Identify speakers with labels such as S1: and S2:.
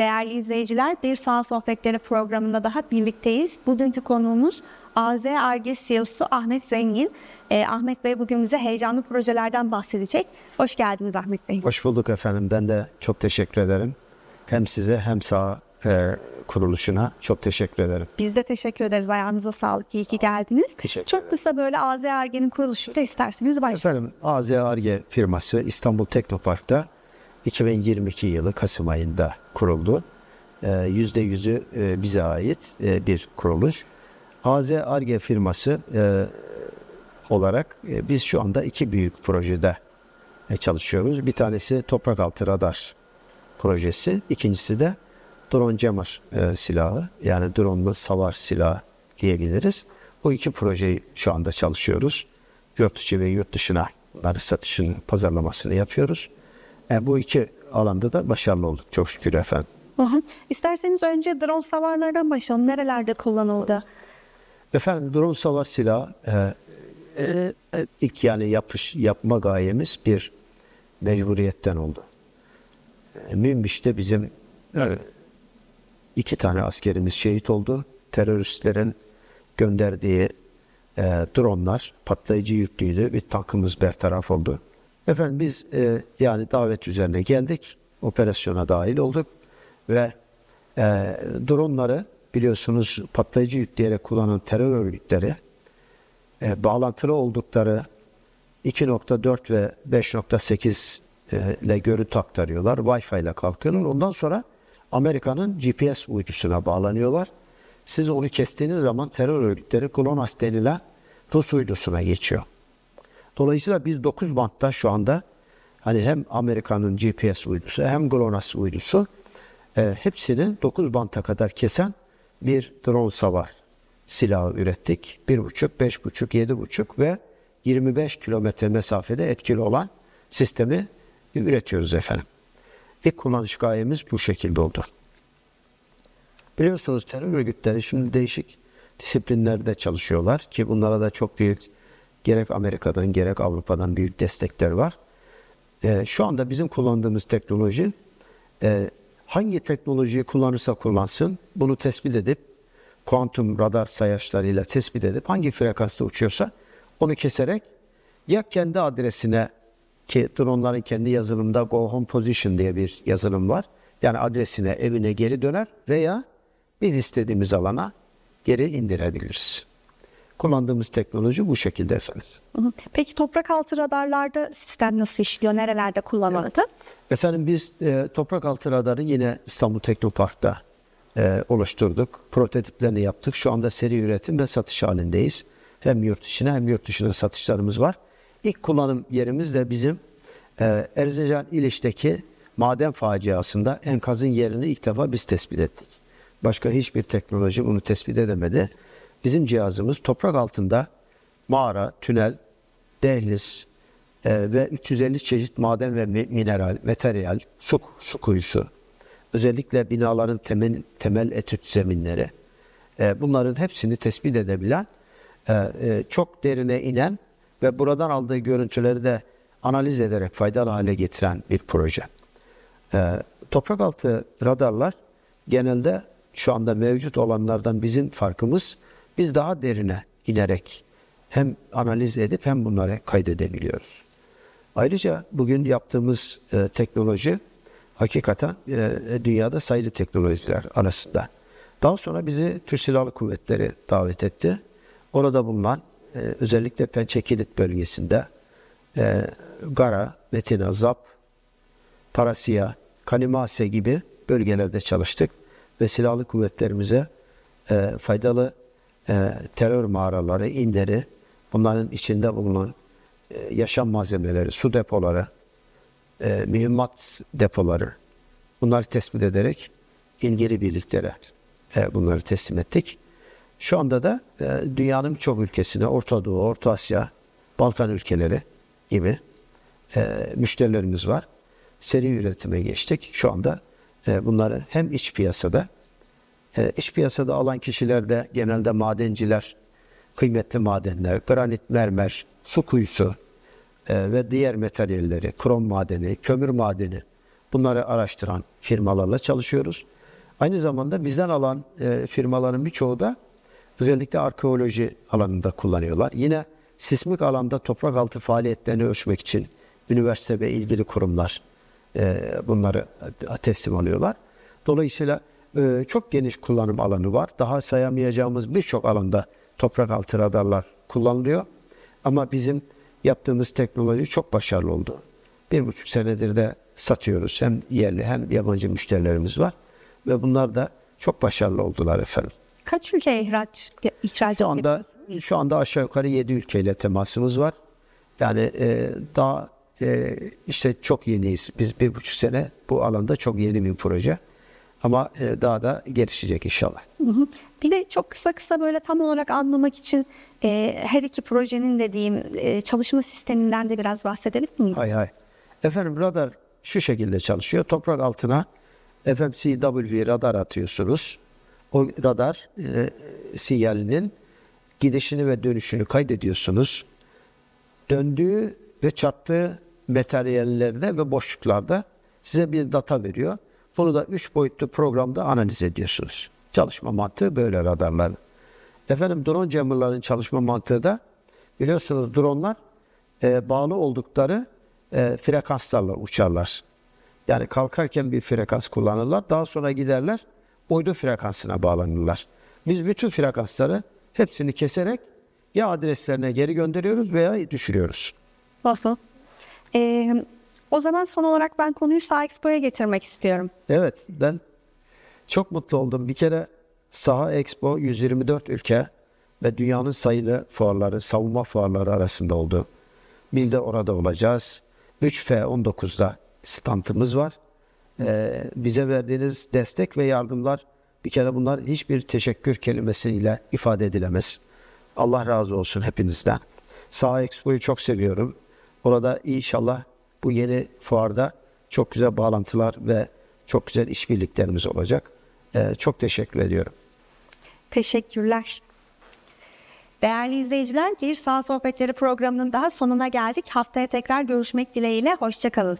S1: Değerli izleyiciler, bir Sağ Sohbetleri programında daha birlikteyiz. Bugünkü konuğumuz AZ Arge CEO'su Ahmet Zengin. Ee, Ahmet Bey bugün bize heyecanlı projelerden bahsedecek. Hoş geldiniz Ahmet Bey.
S2: Hoş bulduk efendim. Ben de çok teşekkür ederim. Hem size hem sağ e, kuruluşuna çok teşekkür ederim.
S1: Biz de teşekkür ederiz. Ayağınıza sağlık. İyi ki geldiniz.
S2: Teşekkür
S1: Çok kısa böyle AZ Arge'nin kuruluşuyla isterseniz başlayalım.
S2: Efendim AZ Arge firması İstanbul Teknopark'ta 2022 yılı Kasım ayında kuruldu. E, Yüzde yüzü e, bize ait e, bir kuruluş. AZ Arge firması e, olarak biz şu anda iki büyük projede çalışıyoruz. Bir tanesi toprak altı radar projesi. İkincisi de drone jammer silahı. Yani drone'lu savar silahı diyebiliriz. Bu iki projeyi şu anda çalışıyoruz. Yurt içi ve yurt dışına bunları satışını, pazarlamasını yapıyoruz. E, bu iki alanda da başarılı olduk çok şükür efendim.
S1: Hı hı. İsterseniz önce drone savarlardan başlayalım. Nerelerde kullanıldı?
S2: Efendim drone savar silahı e, e, e, ilk yani yapış yapma gayemiz bir mecburiyetten oldu. E, Münbiş'te bizim e, iki tane askerimiz şehit oldu. Teröristlerin gönderdiği e, dronlar patlayıcı yüklüydü. Bir tankımız bertaraf oldu. Efendim biz e, yani davet üzerine geldik. Operasyona dahil olduk ve e, dronları biliyorsunuz patlayıcı yükleyerek kullanan terör örgütleri e, bağlantılı oldukları 2.4 ve 5.8 e, ile görüntü aktarıyorlar. Wi-Fi ile kalkıyorlar. Ondan sonra Amerika'nın GPS uydusuna bağlanıyorlar. Siz onu kestiğiniz zaman terör örgütleri GLONASS denilen Rus uydusuna geçiyor. Dolayısıyla biz 9 bantta şu anda hani hem Amerika'nın GPS uydusu hem GLONASS uydusu e, hepsini 9 banta kadar kesen bir drone savar silahı ürettik. 1.5, 5.5, 7.5 ve 25 kilometre mesafede etkili olan sistemi üretiyoruz efendim. İlk kullanış gayemiz bu şekilde oldu. Biliyorsunuz terör örgütleri şimdi değişik disiplinlerde çalışıyorlar ki bunlara da çok büyük gerek Amerika'dan gerek Avrupa'dan büyük destekler var. Ee, şu anda bizim kullandığımız teknoloji e, hangi teknolojiyi kullanırsa kullansın bunu tespit edip kuantum radar sayaçlarıyla tespit edip hangi frekansta uçuyorsa onu keserek ya kendi adresine ki dronların kendi yazılımında Go Home Position diye bir yazılım var. Yani adresine, evine geri döner veya biz istediğimiz alana geri indirebiliriz. Kullandığımız teknoloji bu şekilde efendim.
S1: Peki toprak altı radarlarda sistem nasıl işliyor? Nerelerde kullanıldı?
S2: Efendim biz e, toprak altı radarı yine İstanbul Teknopark'ta e, oluşturduk. Prototiplerini yaptık. Şu anda seri üretim ve satış halindeyiz. Hem yurt içine hem yurt dışına satışlarımız var. İlk kullanım yerimiz de bizim e, Erzincan İliç'teki maden faciasında enkazın yerini ilk defa biz tespit ettik. Başka hiçbir teknoloji bunu tespit edemedi. Bizim cihazımız toprak altında mağara, tünel, dehliz e, ve 350 çeşit maden ve mi- mineral, materyal, su, su kuyusu, özellikle binaların temel, temel etüt zeminleri, e, bunların hepsini tespit edebilen, e, e, çok derine inen ve buradan aldığı görüntüleri de analiz ederek faydalı hale getiren bir proje. E, toprak altı radarlar genelde şu anda mevcut olanlardan bizim farkımız biz daha derine inerek hem analiz edip hem bunları kaydedebiliyoruz. Ayrıca bugün yaptığımız e, teknoloji hakikaten e, dünyada sayılı teknolojiler arasında. Daha sonra bizi Türk Silahlı Kuvvetleri davet etti. Orada bulunan e, özellikle Pençekilit bölgesinde e, Gara, Metina, Zap, Parasiya, Kanimase gibi bölgelerde çalıştık ve silahlı kuvvetlerimize e, faydalı e, terör mağaraları, inderi, bunların içinde bulunan e, yaşam malzemeleri, su depoları, e, mühimmat depoları bunları tespit ederek ilgili birliklere e, bunları teslim ettik. Şu anda da e, dünyanın birçok ülkesine, Orta Doğu, Orta Asya, Balkan ülkeleri gibi e, müşterilerimiz var. Seri üretime geçtik. Şu anda e, bunları hem iç piyasada, e, iç piyasada alan kişiler de genelde madenciler, kıymetli madenler, granit, mermer, su kuyusu e, ve diğer materyalleri, krom madeni, kömür madeni bunları araştıran firmalarla çalışıyoruz. Aynı zamanda bizden alan e, firmaların birçoğu da özellikle arkeoloji alanında kullanıyorlar. Yine sismik alanda toprak altı faaliyetlerini ölçmek için üniversite ve ilgili kurumlar e, bunları teslim alıyorlar. Dolayısıyla e, çok geniş kullanım alanı var. Daha sayamayacağımız birçok alanda toprak altı radarlar kullanılıyor. Ama bizim yaptığımız teknoloji çok başarılı oldu. Bir buçuk senedir de satıyoruz. Hem yerli hem yabancı müşterilerimiz var. Ve bunlar da çok başarılı oldular efendim.
S1: Kaç ülkeye ihraç, ihraç
S2: Şu anda şu anda aşağı yukarı 7 ülkeyle temasımız var. Yani e, daha e, işte çok yeniyiz. Biz bir buçuk sene bu alanda çok yeni bir proje. Ama e, daha da gelişecek inşallah.
S1: Hı hı. Bir de çok kısa kısa böyle tam olarak anlamak için e, her iki projenin dediğim e, çalışma sisteminden de biraz bahsedelim miyiz?
S2: Hay hay. Efendim radar şu şekilde çalışıyor. Toprak altına FMCW radar atıyorsunuz. O radar e, sinyalinin gidişini ve dönüşünü kaydediyorsunuz. Döndüğü ve çarptığı materyallerde ve boşluklarda size bir data veriyor. Bunu da üç boyutlu programda analiz ediyorsunuz. Çalışma mantığı böyle radarlar. Efendim drone jammerların çalışma mantığı da biliyorsunuz dronlar e, bağlı oldukları e, frekanslarla uçarlar. Yani kalkarken bir frekans kullanırlar. Daha sonra giderler uydu frekansına bağlanırlar. Biz bütün frekansları hepsini keserek ya adreslerine geri gönderiyoruz veya düşürüyoruz.
S1: Hı hı. O zaman son olarak ben konuyu Sağ Expo'ya getirmek istiyorum.
S2: Evet ben çok mutlu oldum. Bir kere Saha Expo 124 ülke ve dünyanın sayılı fuarları, savunma fuarları arasında oldu. Biz de orada olacağız. 3F19'da standımız var. Ee, bize verdiğiniz destek ve yardımlar bir kere bunlar hiçbir teşekkür kelimesiyle ifade edilemez. Allah razı olsun hepinizden. Saha Expo'yu çok seviyorum. Orada inşallah bu yeni fuarda çok güzel bağlantılar ve çok güzel işbirliklerimiz olacak. Ee, çok teşekkür ediyorum.
S1: Teşekkürler. Değerli izleyiciler, bir Sağ Sohbetleri programının daha sonuna geldik. Haftaya tekrar görüşmek dileğiyle. Hoşçakalın.